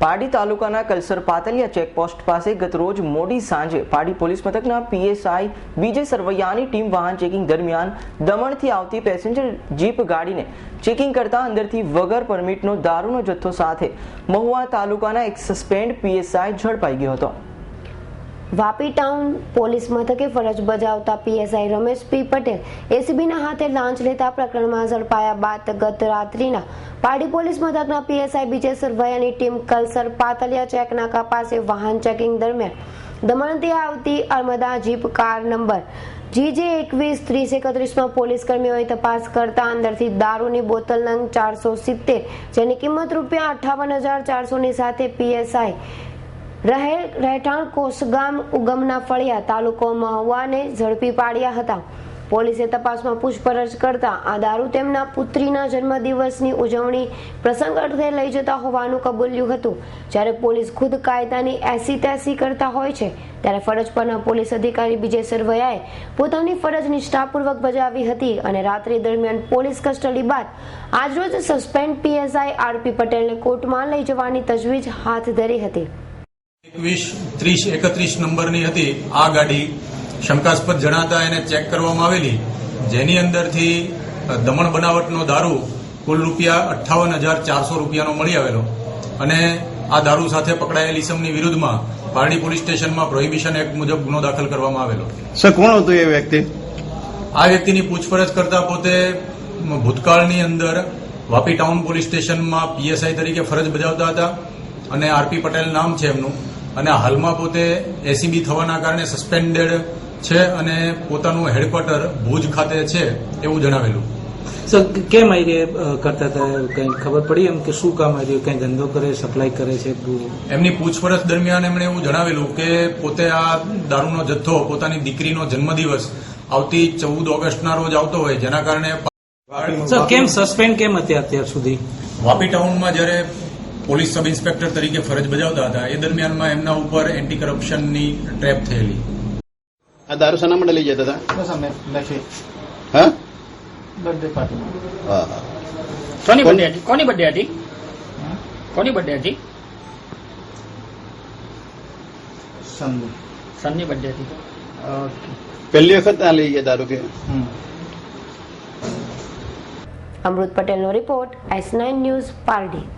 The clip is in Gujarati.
પારડી તાલુકાના કલસર પાતલિયા ચેકપોસ્ટ પાસે ગત રોજ મોડી સાંજે પારડી પોલીસ મથકના પીએસઆઈ વિજય સરવૈયાની ટીમ વાહન ચેકિંગ દરમિયાન દમણથી આવતી પેસેન્જર જીપ ગાડીને ચેકિંગ કરતા અંદરથી વગર પરમિટનો દારૂનો જથ્થો સાથે મહુવા તાલુકાના એક સસ્પેન્ડ પીએસઆઈ ઝડપાઈ ગયો હતો. વાપી ટાઉન પોલીસ મથકે ફરજ બજાવતા પીએસઆઈ રમેશ પી પટેલ એસીબીના હાથે લાંચ લેતા પ્રકરણમાં ઝડપાયા બાદ ગત રાત્રિના પાડી પોલીસ મથકના પીએસઆઈ વિજય સરવૈયાની ટીમ કલસર પાતલિયા ચેકનાકા પાસે વાહન ચેકિંગ દરમિયાન દમણથી આવતી Armada jeep car number GJ એકવીસ ત્રીસ એકત્રીસમાં પોલીસ કર્મીઓએ તપાસ કરતા અંદરથી દારૂની બોતલ નંગ ચારસો સિત્તેર જેની કિંમત રૂપિયા અઠાવન હજાર ચારસોની સાથે પીએસઆઈ રહેલ રહેઠાણ કોસગામ ઉગમના ફળિયા તાલુકો મહુવાને ઝડપી પાડ્યા હતા. પોલીસે તપાસમાં પૂછપરછ કરતા આ દારૂ તેમના પુત્રીના જન્મદિવસની ઉજવણી પ્રસંગ અર્થે લઈ જતા હોવાનું કબૂલ્યું હતું. જ્યારે પોલીસ ખુદ કાયદાની એસી તેસી કરતા હોય છે, ત્યારે ફરજ પરના પોલીસ અધિકારી વિજય સરવૈયાએ પોતાની ફરજ નિષ્ઠાપૂર્વક બજાવી હતી અને રાત્રિ દરમિયાન પોલીસ કસ્ટડી બાદ આજરોજ સસ્પેન્ડ પીએસઆઈ આરપી પટેલને કોર્ટમાં લઈ જવાની તજવીજ હાથ ધરી હતી. એકવીસ ત્રીસ એકત્રીસ નંબરની હતી. આ ગાડી શંકાસ્પદ જણાતા એને ચેક કરવામાં આવેલી. જેની અંદરથી દમણ બનાવટનો દારૂ કુલ રૂપિયા અઠ્ઠાવન હજાર ચારસો રૂપિયાનો મળી આવેલો. અને આ દારૂ સાથે પકડાયેલ ઇસમની વિરુદ્ધમાં પારડી પોલીસ સ્ટેશનમાં પ્રોહિબિશન એક્ટ મુજબ ગુનો દાખલ કરવામાં આવેલો. સર કોણ હતું એ વ્યક્તિ? આ વ્યક્તિની પૂછપરછ કરતા પોતે ભૂતકાળની અંદર વાપી ટાઉન પોલીસ સ્ટેશનમાં પીએસઆઈ તરીકે ફરજ બજાવતા હતા અને આરપી પટેલ નામ છે એમનું. અને હાલમાં પોતે એસીબી થવાના કારણે સસ્પેન્ડેડ છે અને પોતાનું હેડક્વાર્ટર ભુજ ખાતે છે એવું જણાવેલું. સર કેમ આ રીતે કરતા હતા? કઈ ખબર પડી એમ કે શું કામ આવ્યું કઈ ધંધો કરે સપ્લાય કરે છે? એમની પૂછપરછ દરમિયાન એમણે એવું જણાવેલું કે પોતે આ દારૂનો જથ્થો પોતાની દીકરીનો જન્મદિવસ આવતી ચૌદ ઓગસ્ટના રોજ આવતો હોય જેના કારણે સર કેમ સસ્પેન્ડ કેમ હતી અત્યાર સુધી? વાપી ટાઉનમાં જ્યારે પોલીસ સબ ઇન્સ્પેક્ટર તરીકે ફરજ બજાવતા હતા. એ દરમિયાનમાં એમના ઉપર એન્ટી કરપ્શનની ટ્રેપ થયેલી. આ દારૂ શાના માટે લઈ જતા હતા? બસ અમે નથી હા? બર્થડે પાર્ટીમાં હા હા. કોની બર્થડે હતી? કોની બર્થડે હતી? કોની બર્થડે હતી? સનની સનની બર્થડે હતી. ઓકે. પહેલી વખત આ લઈ ગયા દારૂ કે? હમ. અમૃત પટેલનો report S nine news Pardi.